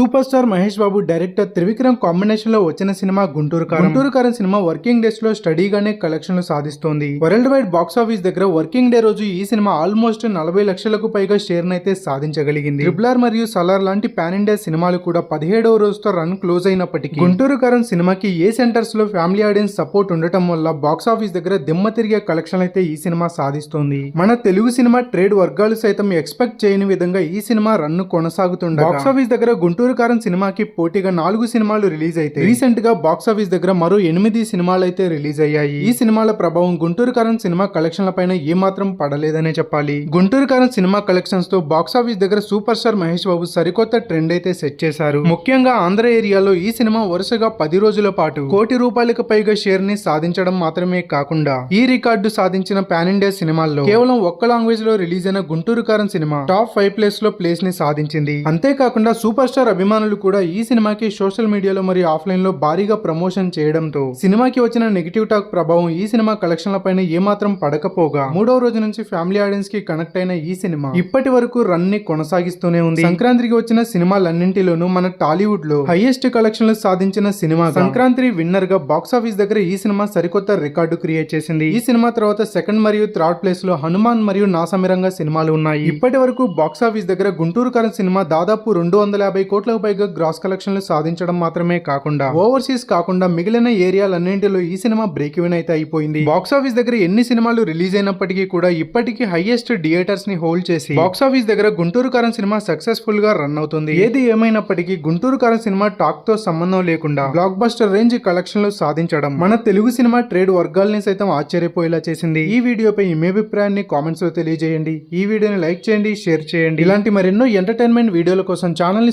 Super star Mahesh Babu director Trivikram కాంబినేషన్లో వచ్చిన cinema Guntur కారం. గుంటూరు కారం సినిమా వర్కింగ్ డేస్లో స్టడీగానే కలెక్షన్లు సాధిస్తోంది. వరల్డ్ వైడ్ బాక్స్ ఆఫీస్ దగ్గర వర్కింగ్ డే రోజు ఈ సినిమా ఆల్మోస్ట్ నలభై లక్షలకు పైగా షేర్ అయితే సాధించగలిగింది. ట్రిపులర్ మరియు సలార్ లాంటి పాన్ ఇండియా సినిమాలు కూడా పదిహేడవ రోజుతో రన్ క్లోజ్ అయినప్పటికీ గుంటూరు కారం సినిమాకి ఏ సెంటర్స్లో ఫ్యామిలీ ఆడియన్స్ సపోర్ట్ ఉండటం వల్ల బాక్స్ ఆఫీస్ దగ్గర దిమ్మ తిరిగే కలెక్షన్ అయితే ఈ సినిమా సాధిస్తోంది. మన తెలుగు సినిమా ట్రేడ్ వర్గాలు సైతం ఎక్స్పెక్ట్ చేయని విధంగా ఈ సినిమా రన్ కొనసాగుతుంది బాక్స్ ఆఫీస్ దగ్గర గుంటూరు కారం సినిమాకి పోటీగా నాలుగు సినిమాలు రిలీజ్ అయితే రీసెంట్గా బాక్స్ ఆఫీస్ దగ్గర మరో ఎనిమిది సినిమాలు అయితే రిలీజ్ అయ్యాయి ఈ సినిమాల ప్రభావం గుంటూరు కారం సినిమా కలెక్షన్ల పైన ఏమాత్రం పడలేదనే చెప్పాలి. గుంటూరు కారం సినిమా కలెక్షన్స్తో బాక్స్ ఆఫీస్ దగ్గర సూపర్ స్టార్ మహేష్ బాబు సరికొత్త ట్రెండ్ అయితే సెట్ చేశారు. ముఖ్యంగా ఆంధ్ర ఏరియాలో ఈ సినిమా వరుసగా పది రోజుల పాటు కోటి రూపాయలకు పైగా షేర్ని సాధించడం మాత్రమే కాకుండా ఈ రికార్డు సాధించిన పాన్ ఇండియా సినిమాల్లో కేవలం ఒక్క లాంగ్వేజ్లో రిలీజ్ అయిన గుంటూరు కారం సినిమా టాప్ ఫైవ్ ప్లేస్లో ప్లేస్ని సాధించింది. అంతేకాకుండా సూపర్ స్టార్ అభిమానులు కూడా ఈ సినిమాకి సోషల్ మీడియాలో మరియు ఆఫ్లైన్లో భారీగా ప్రమోషన్ చేయడంతో సినిమాకి వచ్చిన నెగిటివ్ టాక్ ప్రభావం ఈ సినిమా కలెక్షన్ల పైన ఏమాత్రం పడకపోగా మూడవ రోజు నుంచి ఫ్యామిలీ ఆడియన్స్కి కనెక్ట్ అయిన ఈ సినిమా ఇప్పటి వరకు రన్ని కొనసాగిస్తూనే ఉంది. సంక్రాంతికి వచ్చిన సినిమాలన్నింటిలోనూ మన టాలీవుడ్లో హైయెస్ట్ కలెక్షన్లు సాధించిన సినిమా సంక్రాంతి విన్నర్గా బాక్స్ ఆఫీస్ దగ్గర ఈ సినిమా సరికొత్త రికార్డు క్రియేట్ చేసింది. ఈ సినిమా తర్వాత సెకండ్ మరియు థర్డ్ ప్లేస్లో హనుమాన్ మరియు నాసమిరంగా సినిమాలు ఉన్నాయి. ఇప్పటి వరకు బాక్స్ ఆఫీస్ దగ్గర గుంటూరు కరణ్ సినిమా దాదాపు రెండు వందల యాభై కోట్లకు పైగా గ్రాస్ కలెక్షన్లు సాధించడం మాత్రమే కాకుండా ఓవర్సీస్ కాకుండా మిగిలిన ఏరియాలన్నింటిలో ఈ సినిమా బ్రేక్ ఈవెన్ అయితే అయిపోయింది. బాక్స్ ఆఫీస్ దగ్గర ఎన్ని సినిమాలు రిలీజ్ అయినప్పటికీ కూడా ఇప్పటికీ హైయెస్ట్ థియేటర్స్ని హోల్డ్ చేసి బాక్స్ ఆఫీస్ దగ్గర గుంటూరు కారం సినిమా సక్సెస్ఫుల్గా రన్ అవుతుంది. ఏది ఏమైనప్పటికీ గుంటూరు కారం సినిమా టాక్తో సంబంధం లేకుండా బ్లాక్ బస్టర్ రేంజ్ కలెక్షన్లు సాధించడం మన తెలుగు సినిమా ట్రేడ్ వర్గాల్ని సైతం ఆశ్చర్యపోయేలా చేసింది. ఈ వీడియోపై మీ అభిప్రాయాన్ని కామెంట్స్లో తెలియజేయండి. ఈ వీడియోని లైక్ చేయండి షేర్ చేయండి. ఇలాంటి మరెన్నో ఎంటర్టైన్మెంట్ వీడియోల కోసం ఛానల్ని